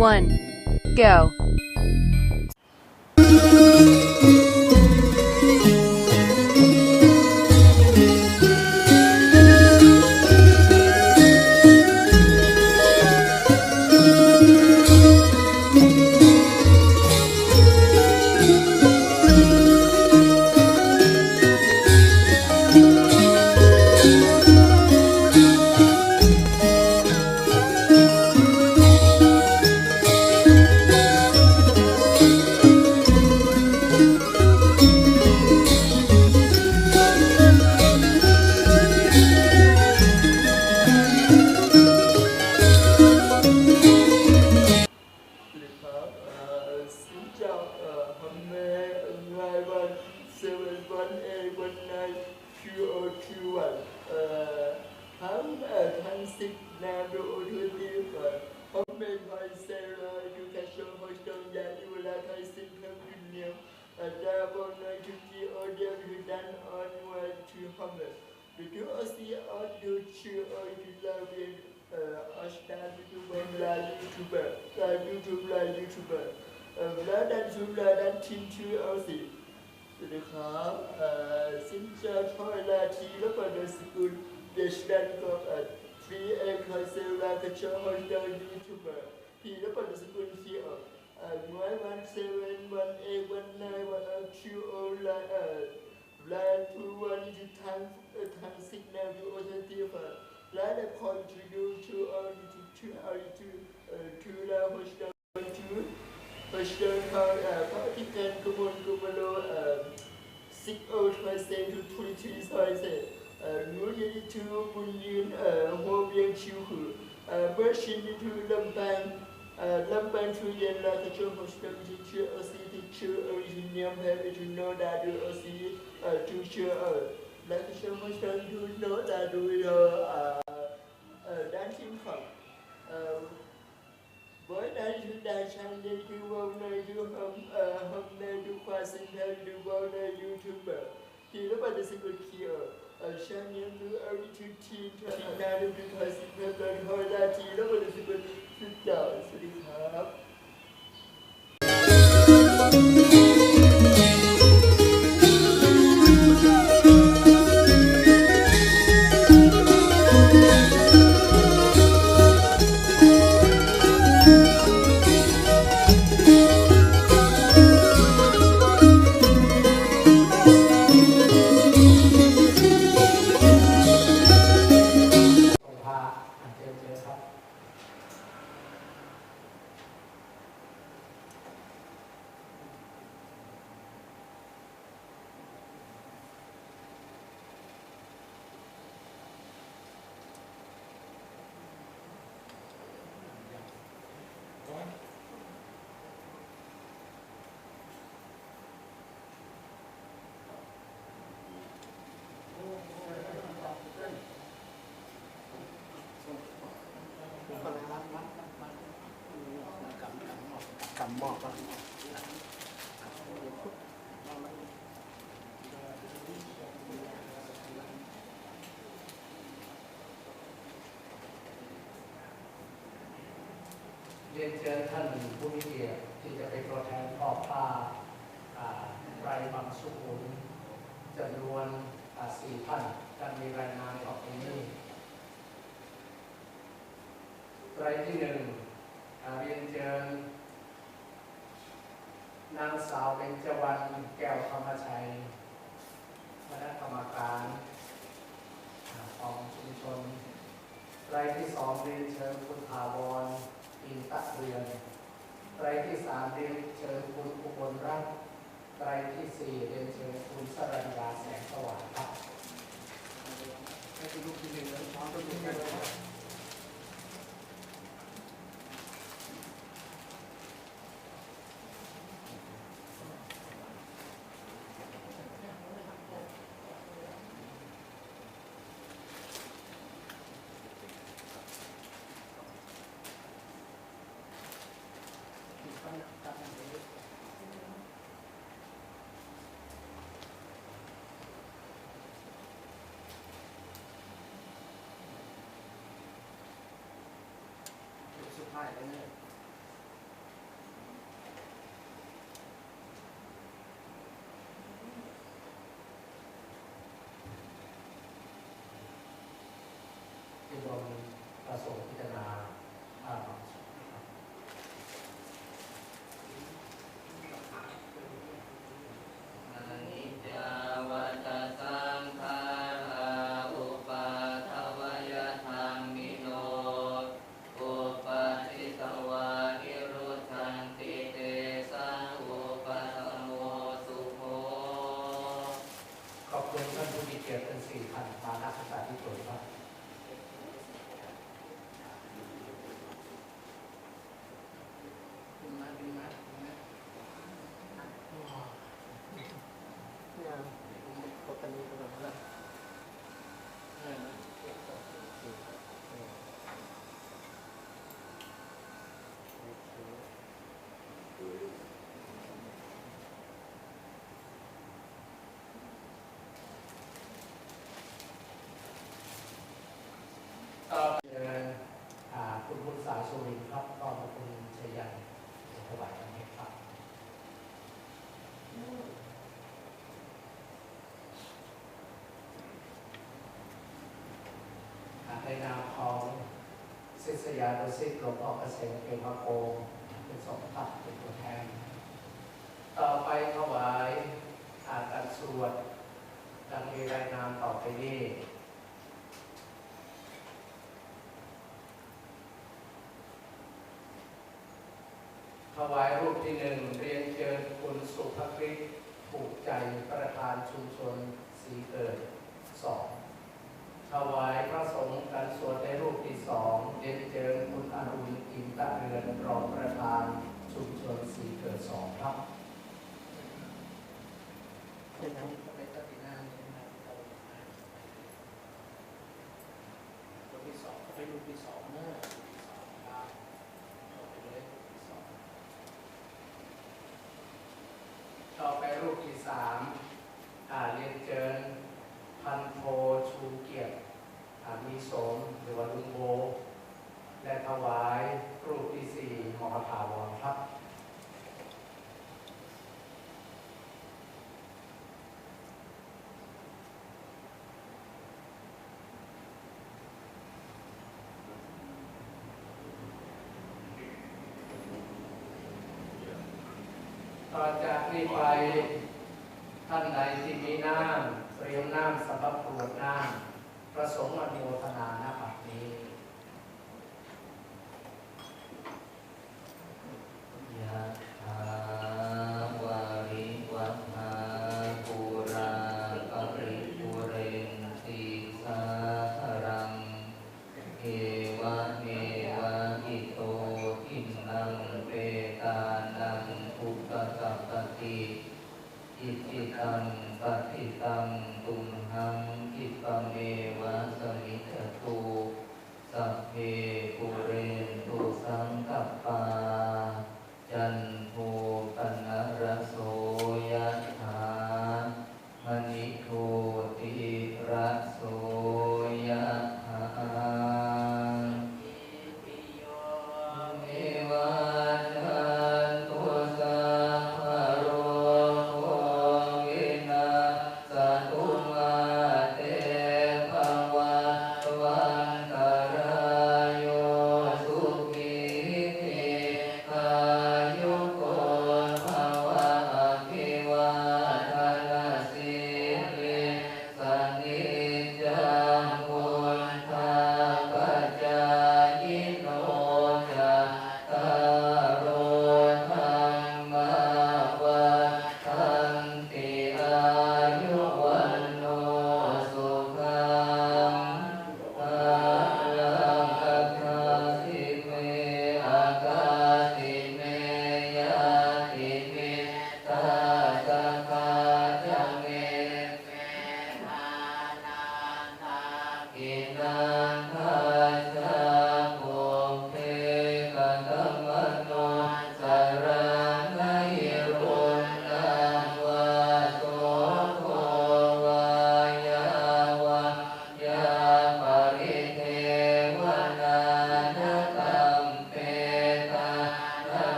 one, go. อดูลาเวียนเอ่อออสตาร์ดูวันลายูทูบเบอร์ลายูทูบลายูทูบเบอร์เอ่อลาดันทูลาดันทีมชื่อออซี สวัสดีครับเอ่อสินเจ้าทอยลาทีและก็โดยสกุลเดชดันก็เอ่อฟรีเอ็กคอยเซลลากระเชาฮอยดาวยูทูบเบอร์ทีและก็โดยสกุลที่เอ่อเอ่อหน่วยวันเซเว่นวันเอวันไนวันเอ่อคิวโอไลเอ่อไลน์ทูวันที่ทางเอ่อทางสิกแนลดูโอเซนตีฟอ่ะไลน์และคอนทริบิวทูออริทูทูออริทูเอ่อ Lale kontributed to, to, uh, to la hoşlanmacı, hoşlanmacı Vatikan Kumun Kumalo six old percent to twenty size. Nuri to Bunyin Hobian Chihu, Bershin to Lamban, uh, Lamban to Yen Lakacho Hoşlanmacı Chı Osi Chı Original Heritage Noda to Osi to Chı Lakacho Hoşlanmacı Noda to uh, sẽ được xin chào xin đi ำหมอกครับเรียนเชิญท่านผู้มีเกียรติที่จะเป็นตัวแทนมอผ้าอ่าไรบังสุขุนจำนวนสี่ท่านจะมีรายงานต่อไปนี้รายที่หนึ่งเรียนเชิญ นางสาวเป็นจวรรณแก้วธรรมชัยคณะกรรมการของชุมชนรายที่สองเรียนเชิญคุณภาวรอินตะเรือนรายที่สามเรียนเชิญคุณอุบลรัตน์รายที่สี่เรียนเชิญคุณสรัญญาแสงสว่างครับให้คุณลูกที่หนึ่งแล้วช้อนตันี้กันครับดท้ายถ่ายไปเนี่ยที่รวมประสงค์พิจารณาอ่า อนิจจาวัตสังขาราอุปาทวยธรรมิโน อุปาทิตวานิรุตทันติเตสะอุปาทโมสุโภ ขอบคุณท่านผู้มีเกียรติทั้งสี่ท่า นักศึกษาที่ตัวจครับขึ้นมาขึ้นมาขึ้นมา เนี่ยปกติก็แบบนั้น เออ ต่อเชิญอ่าคุณคุณสายสุรินทร์ครับก็มาคุณชัยยันถวายกันให้ครับอ่า ในนามของศิษยานุศิษย์หลวงพ่อเกษมเกมาโกเป็นสองทัพเป็นตัวแทน ต่อไปถวายอาการสวดดังมีรายนามต่อไปนี้ถวายรูปที่หนึ่งเรียนเชิญคุณสุภกฤษผูกใจประธานชุมชนสีเกิดสอง ถวายพระสงฆ์การสวดในรูปที่สองเรียนเจิญคุณอรุณอินตะเรือนรองประธานชุมชนสีเกิดสองครับที่สองก็เป็นรูปที่สองเนอะรูปที่สองครับต่อไปเลยรูปที่สองต่อไปรูปที่สามอ่าเรียนเชิญพันโทชูเกียรติอ่ามีสมหรือว่าลุงโบ และถวายรูปที่สี่หมอถาวรครับ ต่อจากนี้ไปท่านใดที่มีน้ำเตรียมน้ำสำหรับกรวดน้ำประสงค์อนุโมท